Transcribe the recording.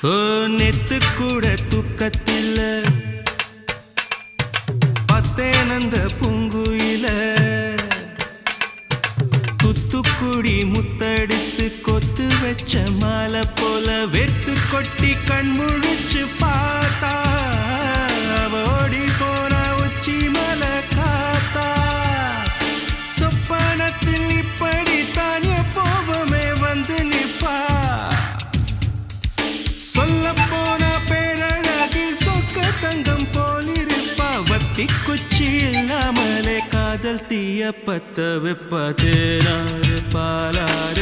நெத்து கூட தூக்கத்தில் பத்தேனந்த பூங்குயில. துத்துக்குடி முத்தடித்து கொத்து வச்ச மாலை போல வெத்து கொட்டி கண் முழிச்சு തിക്കുച്ചിയിൽ നമ്മളെ കാതൽ തീയപ്പത്ത വെപ്പ തേനാറ് പാലാറ്